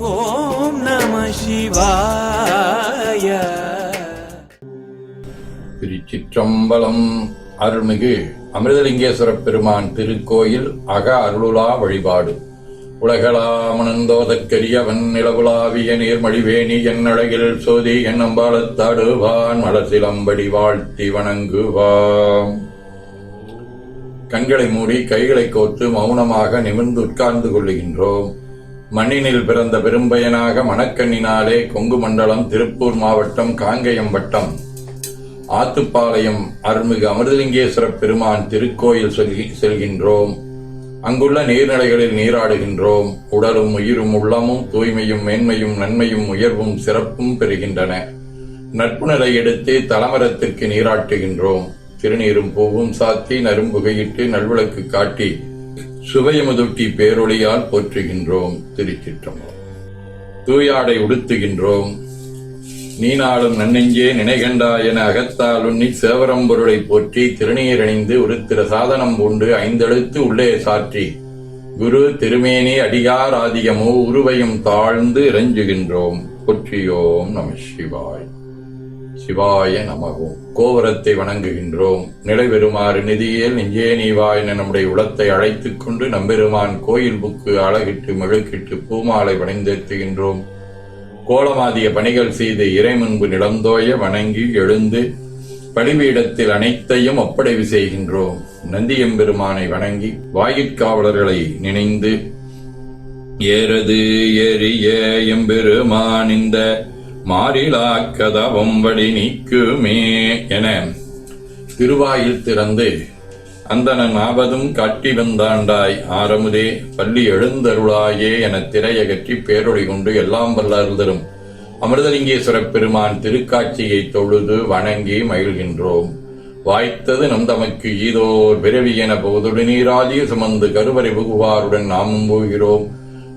ஓம் நம சிவாய. திருச்சிற்றம்பலம் அருள்மிகு அமிர்தலிங்கேஸ்வர பெருமான் திருக்கோயில் அக அருளுலா வழிபாடு. உலகளாமணந்தோதற்கரியவன் நிலவுலாவிய நீர்மழிவேணி என் அழகில் சோதி என் அம்பாளத்தாடுவான் மலசிலம்படி வாழ்த்தி வணங்குவாம். கண்களை மூடி கைகளை கோத்து மௌனமாக நிமிர்ந்து உட்கார்ந்து கொள்ளுகின்றோம். மண்ணினில் பிறந்த பெரும்பயனாக மணக்கண்ணினாலே கொங்கு மண்டலம் திருப்பூர் மாவட்டம் காங்கயம் வட்டம். ஆத்துப்பாளையம் அருள்மிகு அமிர்தலிங்கேஸ்வர பெருமான் திருக்கோயில் செல்கி- செல்கின்றோம். அங்குள்ள நீர்நிலைகளில் நீராடுகின்றோம். உடலும் உயிரும் உள்ளமும் தூய்மையும் மேன்மையும் நன்மையும் உயர்வும் சிறப்பும் பெறுகின்றன. நட்புணரை எடுத்து தலமரத்திற்கு நீராட்டுகின்றோம். திருநீரும் பூவும் சாத்தி நரும்புகையிட்டு நல்விளக்கு காட்டி சுவையமுதுட்டி பேரொளியால் போற்றுகின்றோம் திருச்சிற்றம்பலம். தூயாடை உடுத்துகின்றோம். நீனாளும் நன்னெஞ்சே நினைகண்டா என அகத்தால் உன்னி சேவரம்பொருளை போற்றி திருநீரணிந்து உருத்திர சாதனம் பூண்டு ஐந்தெழுத்து உள்ளே சாற்றி. குரு திருமேனி அடியார் ஆதியமோ உருவையும் தாழ்ந்து இறைஞ்சுகின்றோம். போற்றியோம் நம சிவாய். சிவாய நமகும் கோபுரத்தை வணங்குகின்றோம். நிலைபெறுமாறு நிதியில் நெஞ்சே நீவாய் என நம்முடைய உளத்தை அழைத்துக் கொண்டு நம்பெருமான் கோயில் புக்கு அழகிட்டு மெழுக்கிட்டு பூமாலை வணிந்தேத்துகின்றோம் கோலமாதிய பணிகள் செய்து இறை முன்பு நிலந்தோய வணங்கி எழுந்து பலிபீடத்தில் அனைத்தையும் ஒப்படைவு செய்கின்றோம். நந்தியம்பெருமானை வணங்கி வாயிற்காவலர்களை நினைந்து ஏறது எரிய எம்பெருமான் இந்த மாறிலா கதவம் வழி நீக்குமே என திருவாயில் திறந்து அந்தன நாபதும் காட்டி வந்தாண்டாய் ஆரமுதே பள்ளி எழுந்தருளாயே என திரையகற்றி பேரொழி கொண்டு எல்லாம் வல்ல அருள்தரும் அமிர்தலிங்கேஸ்வரப் பெருமான் திருக்காட்சியை தொழுது வணங்கி மகிழ்கின்றோம். வாய்த்தது நம் தமக்கு ஈதோர் பிறவி என போதுடு நீராதிய சுமந்து கருவறை புகுவாருடன் நாமும் போகிறோம்.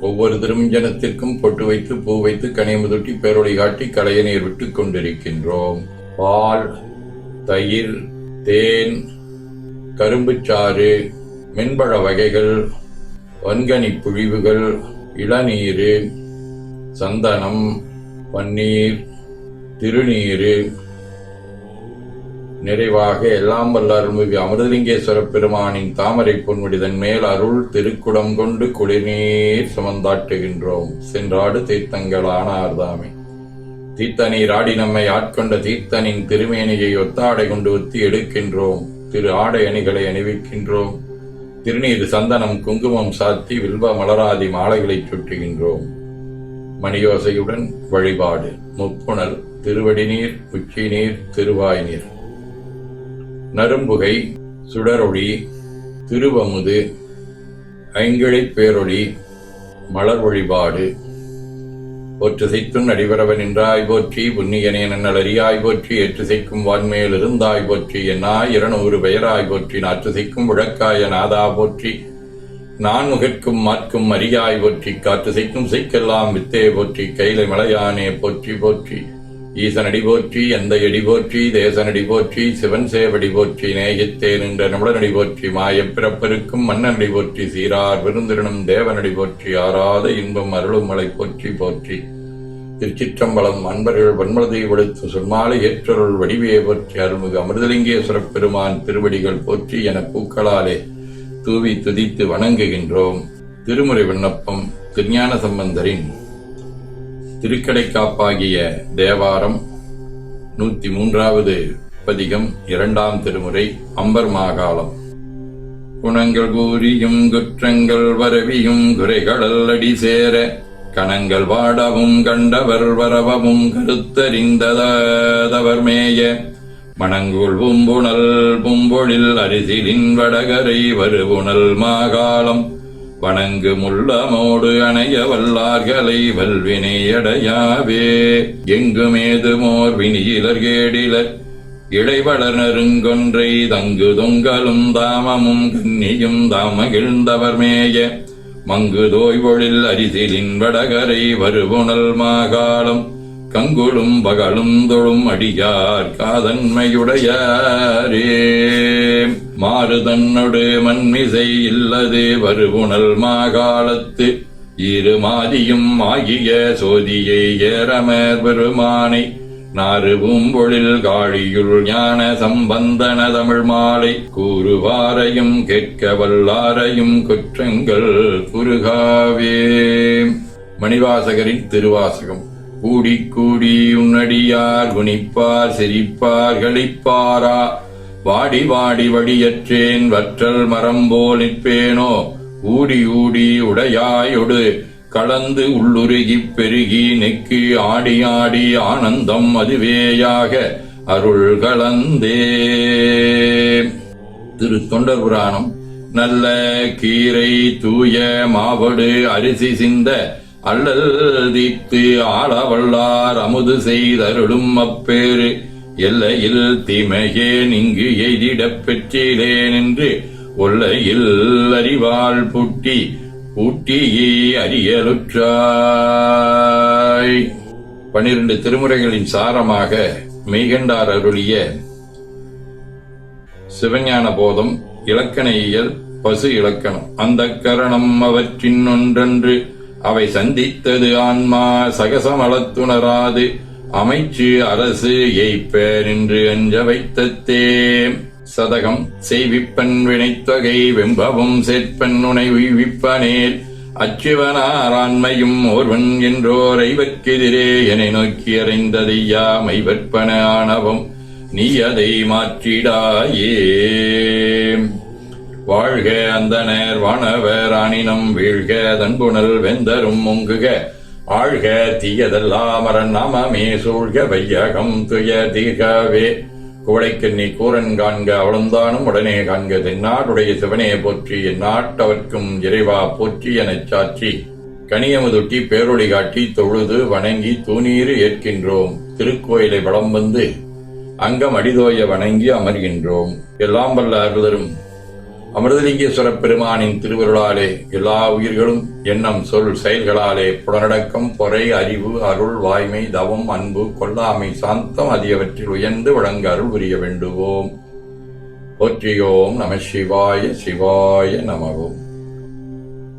ஒவ்வொரு திருமஞ்சனத்திற்கும் பொட்டு வைத்து பூ வைத்து கனியமுதுட்டி பேரொழி காட்டி களைய நீர் விட்டுக் கொண்டிருக்கின்றோம். பால் தயிர் தேன் கரும்புச்சாறு மென்பழ வகைகள் வன்கனி புழிவுகள் இளநீரு சந்தனம் பன்னீர் திருநீரு நிறைவாக எல்லாம் வல்ல அருள்மிகு அமிர்தலிங்கேஸ்வர பெருமானின் தாமரை பொன்முடிதன் மேல் அருள் திருக்குடம் கொண்டு குடிநீர் சுமந்தாட்டுகின்றோம். சென்றாடு தீர்த்தங்கள் ஆனார்தாமே. தீர்த்தனி ராடி நம்மை ஆட்கொண்ட தீர்த்தனின் திருமேனியை ஒத்தாடை கொண்டு ஒத்தி எடுக்கின்றோம். திரு ஆடை அணிகளை அணிவிக்கின்றோம். திருநீர் சந்தனம் குங்குமம் சாத்தி வில்வ மலராதி மாலைகளை சுட்டுகின்றோம் மணியோசையுடன் வழிபாடு. முப்புணல் திருவடிநீர் உச்சிநீர் உச்சி நீர் திருவாய் நீர் நரும்புகை சுடரொளி திருவமுது ஐங்கிழைப் பேரொளி மலர் வழிபாடு போற்றுசைத்துன் அடிவரவன் நின்றாய் போற்றி புண்ணியனே நன்னலறியாய் போற்றி ஏற்றுசைக்கும் வான்மேல் இருந்தாய் போற்றி என்னாய் இருநூறு பெயராய் போற்றி நாற்றுசைக்கும் விளக்காய நாதா போற்றி. நான் முகற்கும் மாற்கும் அரியாய் போற்றி காற்று செய்க்கும் சைக்கெல்லாம் வித்தே போற்றி கைலை மலையானே போற்றி போற்றி. ஈசனடி போற்றி எந்த எடி போற்றி தேசனடி போற்றி சிவன் சேவடி போற்றி நேயத்தே நின்ற நிமிடனடி போற்றி மாயப்பிறப்பருக்கும் மன்னனடி போற்றி சீரார் விருந்திரனும் தேவனடி போற்றி ஆறாத இன்பம் அருளும் மலை போற்றி போற்றி. திருச்சிற்றம்பலம் அன்பர்கள் வன்மலதை விடுத்து சொன்மாலை ஏற்றருள் வடிவையை போற்றி அருள்மிகு அமிர்தலிங்கேஸ்வரப் பெருமான் திருவடிகள் போற்றி என பூக்களாலே தூவி துதித்து வணங்குகின்றோம். திருமுறை விண்ணப்பம் திருஞான சம்பந்தரின் திருக்கடைக்காப்பாகிய தேவாரம் நூத்தி மூன்றாவது பதிகம் இரண்டாம் திருமுறை அம்பர் மாகாளம். குணங்கள் கூறியும் குற்றங்கள் வரவியும் குறைகளல் அடி சேர கணங்கள் வாடவும் கண்டவர் வரவவும் கருத்தறிந்ததவர் மேய மணங்குள் பூம்புணல் பூம்பொழில் அரிசிலின் வடகரை வருபுணல் மாகாளம். வணங்கு முள்ளமோடு அணைய வல்லார்களை வல்வினையடையாவே எங்குமேதுமோர் வினியிலர் கேடிலர்? இடைவளர் நெருங்கொன்றை தங்கு தொங்கலும் தாமமும் கன்னியும் தாமகிழ்ந்தவர் மேய. மங்கு தோய்வொழில் அரிசிலின் வடகரை வருபுணல் மாகாளம். கங்குளும் பகலும் தொழும் அடியார் காதன்மையுடையாரே. மாறுதன்னொடு மண்மிசை இல்லது வருபுணல் மாகாலத்து இரு மாதியும் ஆகிய சோதியை ஏறமர் பெருமானை. நாறுவும் பொழில் காழியுள் ஞான சம்பந்தன தமிழ் மாலை. கூறுவாரையும் கேட்க வல்லாரையும் குற்றங்கள் குறுகாவே. மணிவாசகரின் திருவாசகம். கூடி கூடி உன்னடியார் குனிப்பார் சிரிப்பார் களிப்பாரா? வாடி வாடி வடியற்றேன் வற்றல் மரம் போல் நிற்பேனோ? ஊடி ஊடி உடையாயொடு கலந்து உள்ளுருகிப் பெருகி நெக்கி ஆடி ஆடி ஆனந்தம் அதுவேயாக அருள் கலந்தே. திரு தொண்டர் புராணம். நல்ல கீரை தூய மாவடு அரிசி சிந்த அல்லல் தீத்து ஆளவல்லார் அமுது செய்தருளும் அப்பேறு. எல்லையில் தீமையேன் இங்கு எய்திடப் பெற்றேன் என்று ஒல்லையில் அறிவாள் புட்டி. ஊட்டியே அறியலுற்றாய் பனிரெண்டு திருமுறைகளின் சாரமாக மெய்கண்டார் அருளிய சிவஞான போதம் இலக்கண இயல் பசு இலக்கணம். அந்த கரணம் அவற்றின் ஒன்றன்று. அவை சந்தித்தது ஆன்மா சகசமளத்துணராது. அமைச்சு அரசு எய்ப்பேர் என்று அஞ்ச வைத்தத்தே. சதகம் செய்விப்பன் வினைத்தொகை வெம்பவும் சேர்ப்பன் உனை உய்விப்பனேல். அச்சுவனாராண்மையும் ஓர்வன் என்றோர் ஐவர்க்கெதிரே என நோக்கி அறைந்ததையா மைவற்பன ஆணவம். நீ அதை மாற்றிடாயே. வாழ்க அந்தனர் வானவர் ஆனினம் வீழ்க தன்புணல் வெந்தரும் முங்குக. ஆழ்க தீயதெல்லாமரன் நாமமே சூழ்க வையகம் துய தீர்கவே. குவளைக்கண்ணி கூரன் காண்க அவளந்தானும் உடனே காண்க தென்னாடுடைய சிவனே போற்றி நாட்டவர்க்கும் இறைவா போற்றி எனச் சாற்றி. கனியமுதுட்டி பேரொழி காட்டி தொழுது வணங்கி தூணீர் ஏற்கின்றோம். திருக்கோயிலை வளம் வந்து அங்கம் அடிதோய வணங்கி அமர்கின்றோம். எல்லாம் வல்ல அருளரும். அமிர்தலிங்கேஸ்வர பெருமானின் திருவருளாலே எல்லா உயிர்களும் எண்ணம் சொல் செயல்களாலே புலனடக்கம் பொறை அறிவு அருள் வாய்மை தவம் அன்பு கொல்லாமை சாந்தம் ஆகியவற்றில் உயர்ந்து வழங்க அருள் புரிய வேண்டுவோம். போற்றியோம் நம சிவாய சிவாய நமவோம்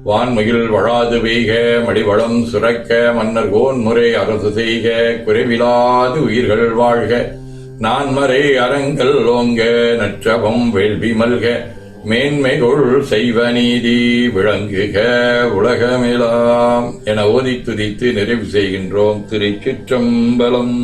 வான்மையில் வழாது பெய்க மடிவளம் சுரக்க மன்னர் கோன் முறை அரசு செய்க குறைவிலாது உயிர்கள் வாழ்க நான்மறை அறங்கள் ஓங்க நற்றபம் வேள்வி மல்க மேன்மைகொள் செய்வ நீதி விளங்குக உலகமெலாம் என ஓதி துதித்து நிறைவு செய்கின்றோம் திருச்சிற்றம்பலம்.